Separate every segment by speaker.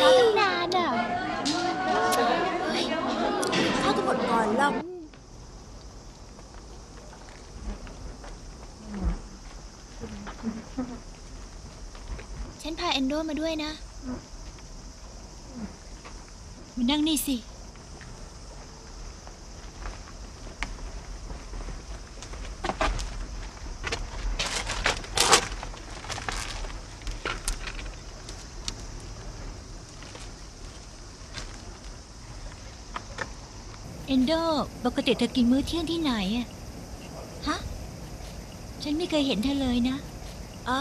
Speaker 1: รอตั้งนานอะ
Speaker 2: ข้าวก็หมดก่อนหรอก
Speaker 1: ฉันพาเอนโดมาด้วยนะ มานั่งนี่สิ เอนโดปกติเธอกินมื้อเที่ยงที่ไหนอะฮะ ฉันไม่เคยเห็นเธอเลยนะ
Speaker 2: อ๋อ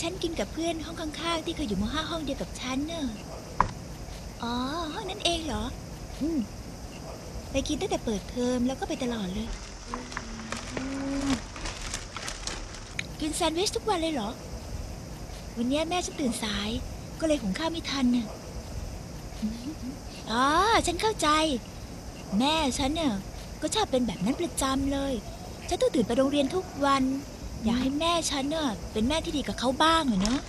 Speaker 2: ฉันกินกับเพื่อนห้องข้างๆ ที่เคยอยู่มห้าห้องเดียวกับฉันเนอะอ๋อ ห้องนั้นเองเหรอ อืม ไปกินตั้งแต่เปิดเทอมแล้วก็ไปตลอดเลย กินแซนด์วิชทุกวันเลยเหรอ วันเนี้ยแม่ฉันตื่นสาย ก็เลยหุงข้าวไม่ทันน่ะอ๋อ ฉันเข้าใจ แม่ฉันเนี่ยก็ชอบเป็นแบบนั้นประจำเลย ฉันต้องตื่นไปโรงเรียนทุกวัน อยากให้แม่ฉันเนี่ยเป็นแม่ที่ดีกับเขาบ้างอะเนาะ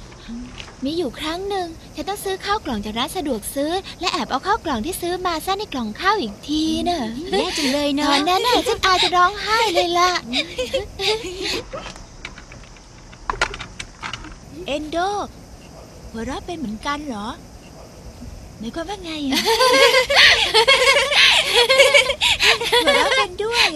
Speaker 1: มีอยู่ครั้งหนึ่งฉันต้องซื้อข้าวกล่องจากร้านสะดวกซื้อ และแอบเอาข้าวกล่องที่ซื้อมาซ่อนในกล่องข้าวอีกทีน่ะ
Speaker 2: แย่จังเลย
Speaker 1: ต
Speaker 2: เนาะ
Speaker 1: อนนั้นน่ะฉันอาจจะร้องไห้เลยล่ะ
Speaker 2: เอนโดหัวเราะเป็นเหมือนกันเหรอหมายความว่าไงอะ หัวเราะเป็นด้วย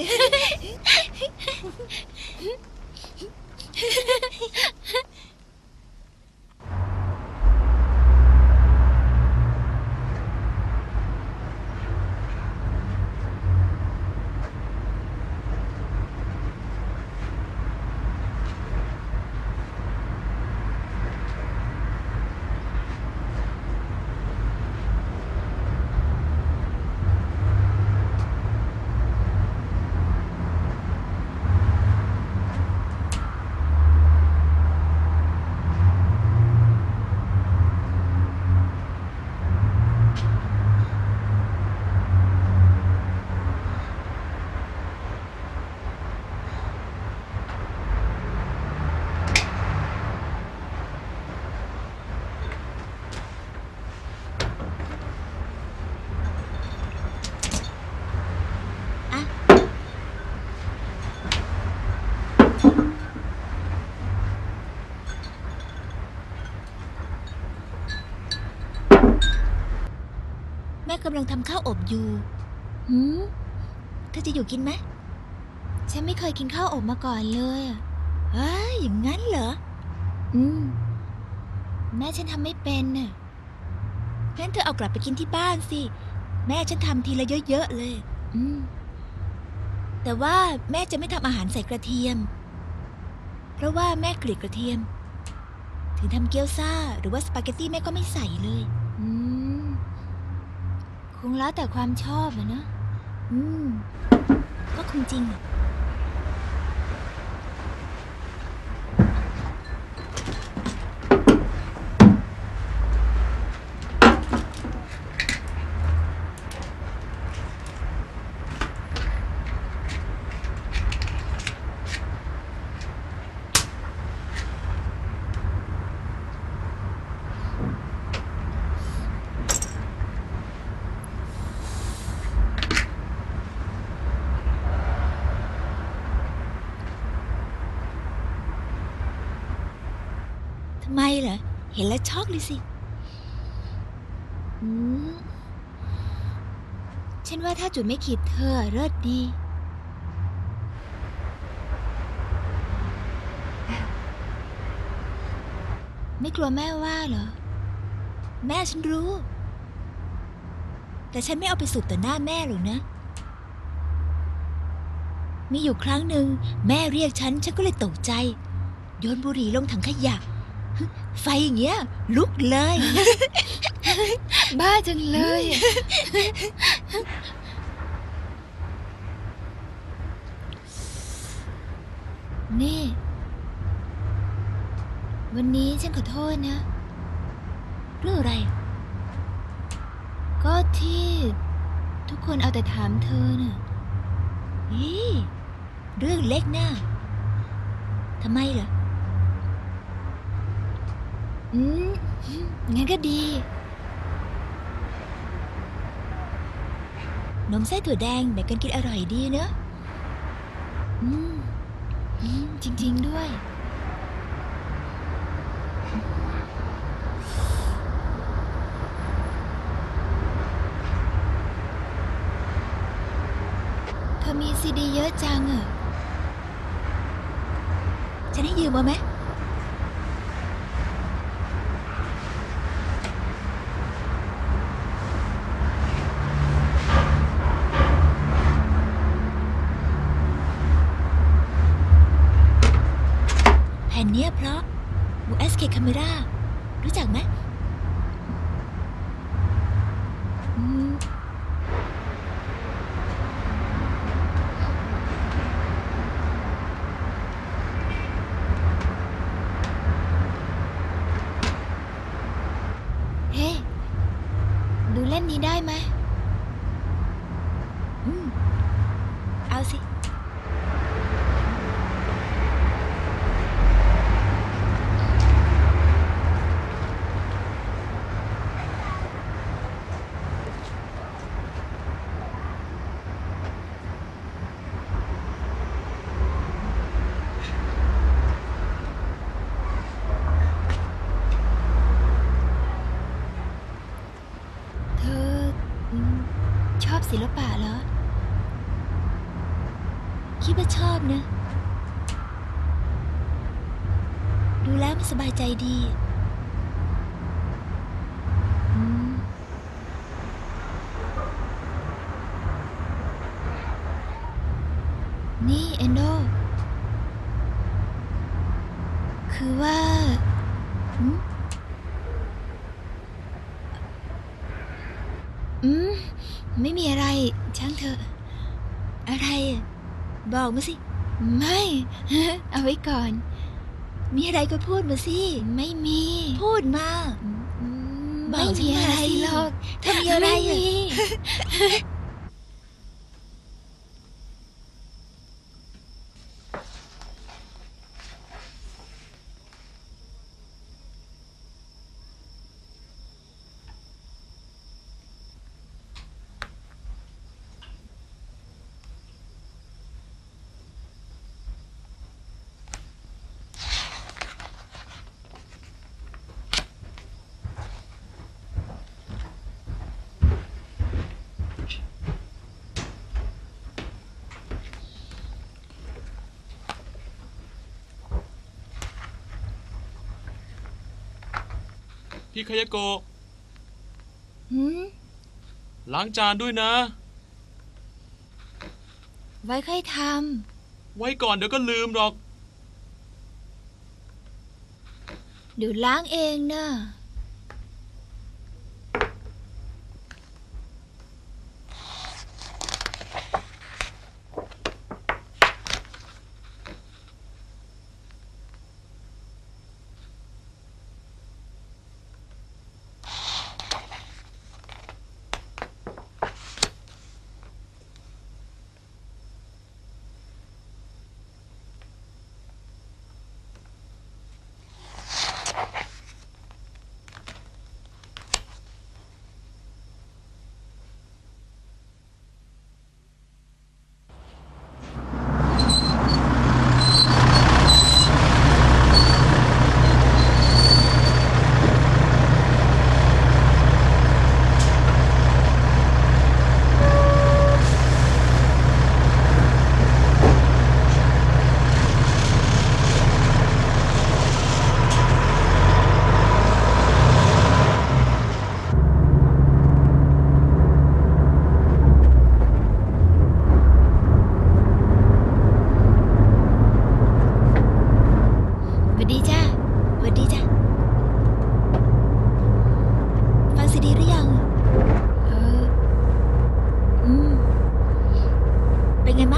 Speaker 2: แม่กำลังทำข้าวอบอยู่
Speaker 1: หืม
Speaker 2: เธอจะอยู่กินไหม
Speaker 1: ฉันไม่เคยกินข้าวอบมาก่อนเลยอะ
Speaker 2: เอ้ยอย่างนั้นเหรอ
Speaker 1: อืม แม่ฉันทำไม่เป็นน่ะ
Speaker 2: งั้นเธอเอากลับไปกินที่บ้านสิ แม่ฉันทำทีละเยอะๆเลย
Speaker 1: อืม
Speaker 2: แต่ว่าแม่จะไม่ทำอาหารใส่กระเทียม เพราะว่าแม่เกลียดกระเทียม ถึงทำเกี๊ยวซ่า หรือว่าสปาเกตตี้แม่ก็ไม่ใส่เลย
Speaker 1: อืม คงแล้วแต่ความชอบอะนะ
Speaker 2: อืม ก็คงจริงอะ ไมเหรอ เห็นแล้วช็อกเลยสิ
Speaker 1: อืมฉันว่าถ้าจุดไม่ขีดเธอเลิศดี ไม่กลัวแม่ว่าเหรอ
Speaker 2: แม่ฉันรู้ แต่ฉันไม่เอาไปสูบต่อหน้าแม่หรอกนะ มีอยู่ครั้งหนึ่งแม่เรียกฉัน ฉันก็เลยตกใจ โยนบุหรี่ลงถังขยะ ไฟอย่างเงี้ยลุกเลย
Speaker 1: บ้าจังเลยอะนี่ วันนี้ฉันขอโทษนะ
Speaker 2: เรื่องอะไร
Speaker 1: ก็ที่ทุกคนเอาแต่ถามเธอน่ะ
Speaker 2: อีเรื่องเล็กนะทำไมเหรอ
Speaker 1: อืมงั้นก็ดี
Speaker 2: นมไส้ถั่วแดงแบ่กันกินอร่อยดีเนอะ
Speaker 1: อืมอืมจริง ๆ ด้วย เธอมีซีดีเยอะจังอะ
Speaker 2: ฉันให้ยืมมาไหม บูเอสเคคาเมรารู้จักไหม
Speaker 1: อืมเฮ้ ดูเล่นนี้ได้ไหม
Speaker 2: อืม เอาสิ
Speaker 1: เธออืมชอบ ศิลปะเหรอ
Speaker 2: คิดว่าชอบนะ ดูแล้วมันสบายใจดี
Speaker 1: อืม นี่เอนโด คือว่าอืม อืม ไม่มีอะไร ช่างเถอะ
Speaker 2: อะไรอะบอกมาสิ
Speaker 1: ไม่ เอาไว้ก่อน
Speaker 2: มีอะไรก็พูดมาสิ
Speaker 1: ไม่มี
Speaker 2: พูดมา
Speaker 1: อืม
Speaker 2: บอ
Speaker 1: ไม่
Speaker 2: กฉัน
Speaker 1: มี
Speaker 2: มา
Speaker 1: อะไร
Speaker 2: สิ
Speaker 1: หรอก
Speaker 2: เธอมีอะไร
Speaker 1: ไม่
Speaker 2: อะ
Speaker 1: มี
Speaker 3: พี่คายาโกะ
Speaker 1: หืม
Speaker 3: ล้างจานด้วยนะ
Speaker 1: ไว้ค่อยท
Speaker 3: ไว้ก่อนเดี๋ยวก็ลืมหรอกำ
Speaker 1: เดี๋ยวล้างเองนะ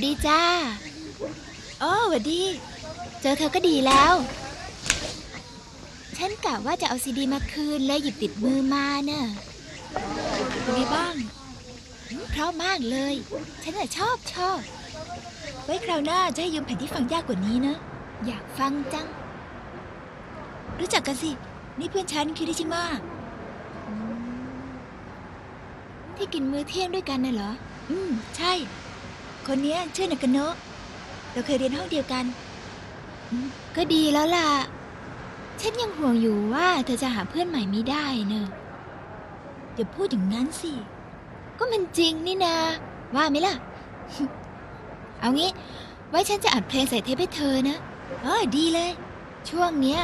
Speaker 1: สวัสดีจ้า
Speaker 2: อ๋อสวัสดี
Speaker 1: เจอเธอก็ดีแล้ว ฉันกะว่าจะเอาซีดีมาคืนเลยหยิบติดมือมาเน่ะ
Speaker 2: เป็นไงบ้าง
Speaker 1: เพราะมากเลย ฉันน่ะชอบชอบ
Speaker 2: ไว้คราวหน้าจะให้ยืมแผ่นที่ฟังยากกว่านี้นะ
Speaker 1: อยากฟังจัง
Speaker 2: รู้จักกันสิ นี่เพื่อนฉันคิริชิมะ
Speaker 1: ที่กินมื้อเที่ยงด้วยกันน่ะเหรอ
Speaker 2: อืม ใช่ คนเนี้ยชื่อนากาโนะเราเคยเรียนห้องเดียวกัน
Speaker 1: ก็ดีแล้วล่ะ ฉันยังห่วงอยู่ว่าเธอจะหาเพื่อนใหม่ไม่ได้เนอะ
Speaker 2: อย่าพูดอย่างนั้นสิ
Speaker 1: ก็มันจริงนี่นา ว่าไหมล่ะ เอางี้ ไว้ฉันจะอัดเพลงใส่เทปให้เธอนะ
Speaker 2: เออดีเลย
Speaker 1: ช่วงเนี้ย